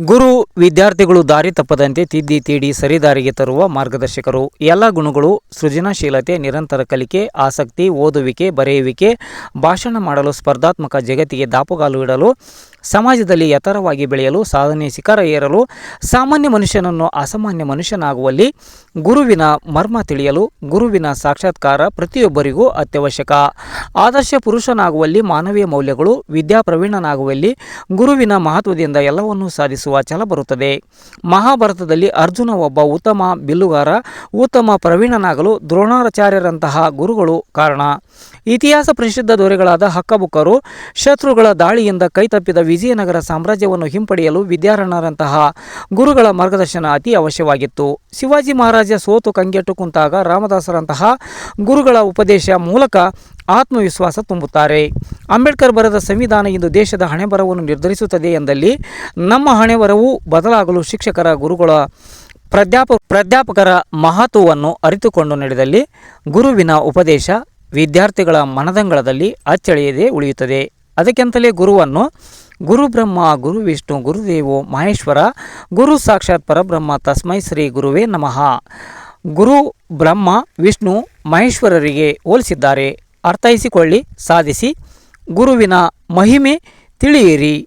ಗುರು ವಿದ್ಯಾರ್ಥಿಗಳು ದಾರಿ ತಪ್ಪದಂತೆ ತಿದ್ದಿ ತೀಡಿ ಸರಿದಾರಿಗೆ ತರುವ ಮಾರ್ಗದರ್ಶಕರು. ಎಲ್ಲ ಗುಣಗಳು, ಸೃಜನಶೀಲತೆ, ನಿರಂತರ ಕಲಿಕೆ, ಆಸಕ್ತಿ, ಓದುವಿಕೆ, ಬರೆಯುವಿಕೆ, ಭಾಷಣ ಮಾಡಲು ಸ್ಪರ್ಧಾತ್ಮಕ ಜಗತ್ತಿಗೆ ದಾಪುಗಾಲು ಇಡಲು ಸಮಾಜದಲ್ಲಿ ಎತ್ತರವಾಗಿ ಬೆಳೆಯಲು, ಸಾಧನೆ ಶಿಖರ ಏರಲು, ಸಾಮಾನ್ಯ ಮನುಷ್ಯನನ್ನು ಅಸಾಮಾನ್ಯ ಮನುಷ್ಯನಾಗುವಲ್ಲಿ ಗುರುವಿನ ಮರ್ಮ ತಿಳಿಯಲು, ಗುರುವಿನ ಸಾಕ್ಷಾತ್ಕಾರ ಪ್ರತಿಯೊಬ್ಬರಿಗೂ ಅತ್ಯವಶ್ಯಕ. ಆದರ್ಶ ಪುರುಷನಾಗುವಲ್ಲಿ ಮಾನವೀಯ ಮೌಲ್ಯಗಳು ವಿದ್ಯಾಪ್ರವೀಣನಾಗುವಲ್ಲಿ ಗುರುವಿನ ಮಹತ್ವದಿಂದ ಎಲ್ಲವನ್ನೂ ಸಾಧಿಸುವ ಛಲ ಬರುತ್ತದೆ. ಮಹಾಭಾರತದಲ್ಲಿ ಅರ್ಜುನ ಒಬ್ಬ ಉತ್ತಮ ಬಿಲ್ಲುಗಾರ, ಉತ್ತಮ ಪ್ರವೀಣನಾಗಲು ದ್ರೋಣಾಚಾರ್ಯರಂತಹ ಗುರುಗಳು ಕಾರಣ. ಇತಿಹಾಸ ಪ್ರಸಿದ್ಧ ದೊರೆಗಳಾದ ಹಕ್ಕಬುಕ್ಕರು, ಶತ್ರುಗಳ ದಾಳಿಯಿಂದ ಕೈತಪ್ಪಿದ ವಿಜಯನಗರ ಸಾಮ್ರಾಜ್ಯವನ್ನು ಹಿಂಪಡೆಯಲು ವಿದ್ಯಾರಣ್ಯರಂತಹ ಗುರುಗಳ ಮಾರ್ಗದರ್ಶನ ಅತಿ ಅವಶ್ಯವಾಗಿತ್ತು. ಶಿವಾಜಿ ಮಹಾರಾಜ ಸೋತು ಕಂಗೆಟ್ಟು ಕುಂತಾಗ ರಾಮದಾಸರಂತಹ ಗುರುಗಳ ಉಪದೇಶ ಮೂಲಕ ಆತ್ಮವಿಶ್ವಾಸ ತುಂಬುತ್ತಾರೆ. ಅಂಬೇಡ್ಕರ್ ಬರೆದ ಸಂವಿಧಾನ ಇಂದು ದೇಶದ ಹಣೆಬರವನ್ನು ನಿರ್ಧರಿಸುತ್ತದೆ ಎಂದಲ್ಲಿ ನಮ್ಮ ಹಣೆಬರವು ಬದಲಾಗಲು ಶಿಕ್ಷಕರ ಗುರುಗಳ ಪ್ರಾಧ್ಯಾಪ, ಪ್ರಾಧ್ಯಾಪಕರ ಮಹತ್ವವನ್ನು ಅರಿತುಕೊಂಡು ನಡೆದಲ್ಲಿ ಗುರುವಿನ ಉಪದೇಶ ವಿದ್ಯಾರ್ಥಿಗಳ ಮನದಂಗಳದಲ್ಲಿ ಅಚ್ಚಳಿಯದೆ ಉಳಿಯುತ್ತದೆ. ಅದಕ್ಕೆಂತಲೇ ಗುರುವನ್ನು ಗುರು ಬ್ರಹ್ಮ, ಗುರು ವಿಷ್ಣು ಗುರುದೇವೋ ಮಹೇಶ್ವರ, ಗುರು ಸಾಕ್ಷಾತ್ ಪರಬ್ರಹ್ಮ ತಸ್ಮೈ ಶ್ರೀ ಗುರುವೇ ನಮಃ. ಗುರು ಬ್ರಹ್ಮ, ವಿಷ್ಣು, ಮಹೇಶ್ವರರಿಗೆ ಹೋಲಿಸಿದ್ದಾರೆ. ಅರ್ಥೈಸಿಕೊಳ್ಳಿ, ಸಾಧಿಸಿ. ಗುರುವಿನ ಮಹಿಮೆ ತಿಳಿಯಿರಿ.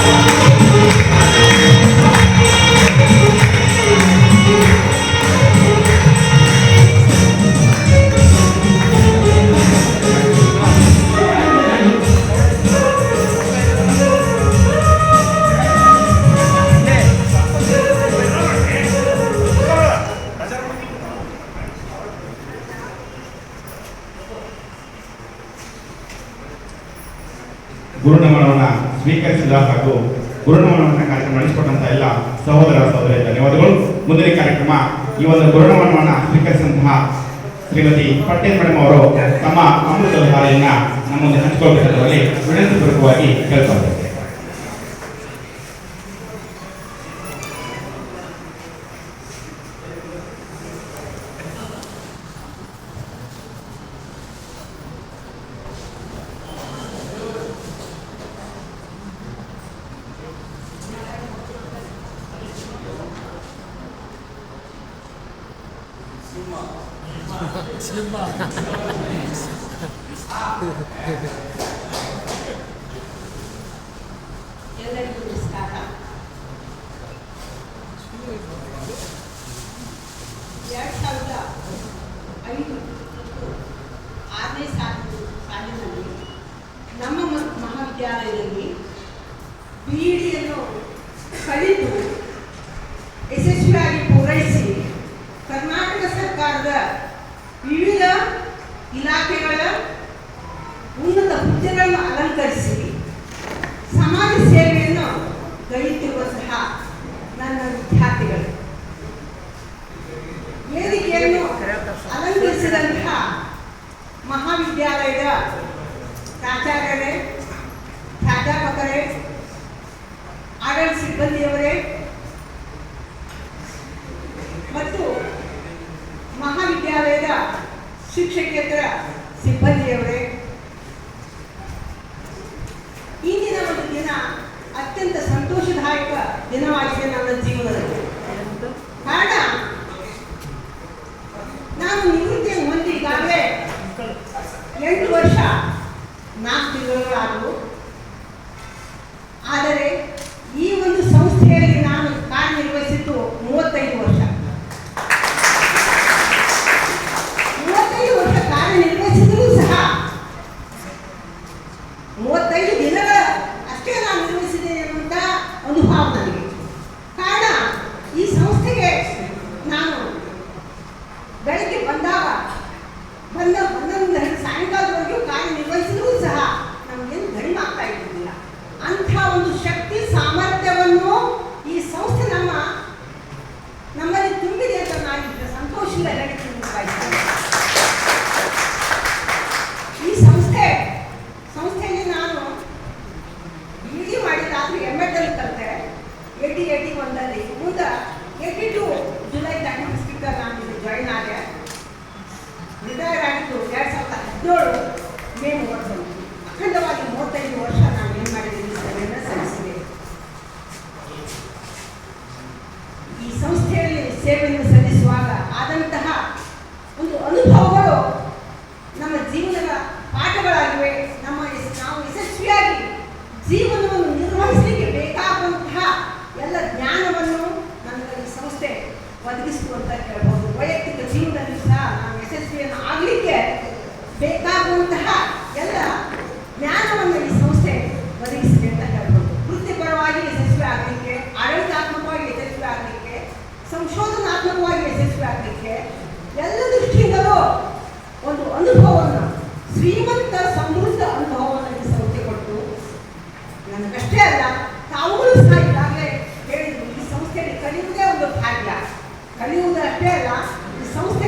ಸಹೋದರ ಸಹೋದರರಿಗೆ ಧನ್ಯವಾದಗಳು ಗುರುನಮನವನ್ನು ಸ್ವೀಕರಿಸಿದ ಹಾಗೂ ಗುರುನಮನವನ್ನು ಕಾರ್ಯಕ್ರಮ ನಡೆಸಿಕೊಟ್ಟಂತ ಎಲ್ಲ ಸಹೋದರ ಸಹೋದರ ಧನ್ಯವಾದಗಳು. ಮುಂದಿನ ಕಾರ್ಯಕ್ರಮ ಈ ಒಂದು ಗುರುನಮನವನ್ನು ಸ್ವೀಕರಿಸಿದಂತಹ ಶ್ರೀಮತಿ ಪಟೇಲ್ ಮೇಡಮ್ ಅವರು ತಮ್ಮ ಅಮೃತ ಧಾರೆಯನ್ನ ನಮ್ಮ ಹಂಚಿಕೊಳ್ಬೇಕಾದ್ರಲ್ಲಿ ವಿನಂತಿಪೂರ್ವಕವಾಗಿ ವಿನಂತಿಪೂರ್ವಕವಾಗಿ ಎಲ್ಲರಿಗೂ ನಮಸ್ಕಾರ ಎರಡು ಸಾವಿರದ ಐದು ಆರನೇ ಸಾಲು ಸಾಲಿನಲ್ಲಿ ನಮ್ಮ ಮಹಾವಿದ್ಯಾಲಯದಲ್ಲಿ ಬಿ ಇಡಿಯನ್ನು ಕಲಿತು ಉನ್ನತ ಹುದ್ದೆಗಳನ್ನು ಅಲಂಕರಿಸಿ ಸಮಾಜ ಸೇವೆಯನ್ನು ಗೈಯುತ್ತಿರುವ ಸಹ ನನ್ನ ವಿದ್ಯಾರ್ಥಿಗಳು. ವೇದಿಕೆಯನ್ನು ಅಲಂಕರಿಸಿದಂತಹ ಮಹಾವಿದ್ಯಾಲಯದ ಪ್ರಾಚಾರ್ಯರೇ, ಪ್ರಾಧ್ಯಾಪಕರೇ, ಆಡಳಿತ ಸಿಬ್ಬಂದಿಯವರೇ, ಮತ್ತು ಮಹಾವಿದ್ಯಾಲಯದ ಶಿಕ್ಷಕೇತರ ಸಿಬ್ಬಂದಿಯವರೇ ದಿನವಾಗಿದೆ ನನ್ನ ಜೀವನದಲ್ಲಿ. ಕಾರಣ? ನಾನು ನಿವೃತ್ತಿಯನ್ನು ಹೊಂದಿ ಈಗಾಗಲೇ ಎಂಟು ವರ್ಷ, ನಾಲ್ಕು ತಿಂಗಳುಗಳಾದವು ಆದರೆ ಈ ಒಂದು ಸಂಸ್ಥೆಯಲ್ಲಿ ನಾನು ಕಾರ್ಯನಿರ್ವಹಿಸಿದ್ದು ಮೂವತ್ತೈದು ವರ್ಷ. ಮೂವತ್ತೈದು ವರ್ಷ ಕಾರ್ಯನಿರ್ವಹಿಸಿದರೂ ಸಹ ಮೂವತ್ತೈದು ದಿನಗಳ e são seres, seres ನನಗಷ್ಟೇ ಅಲ್ಲ. ತಾವು ಸಹ ಈಗಾಗಲೇ ಹೇಳಿದ್ರು, ಈ ಸಂಸ್ಥೆಯಲ್ಲಿ ಕಲಿಯುವುದೇ ಒಂದು ಭಾಗ್ಯ. ಕಲಿಯುವುದು ಅಷ್ಟೇ ಅಲ್ಲ, ಈ ಸಂಸ್ಥೆ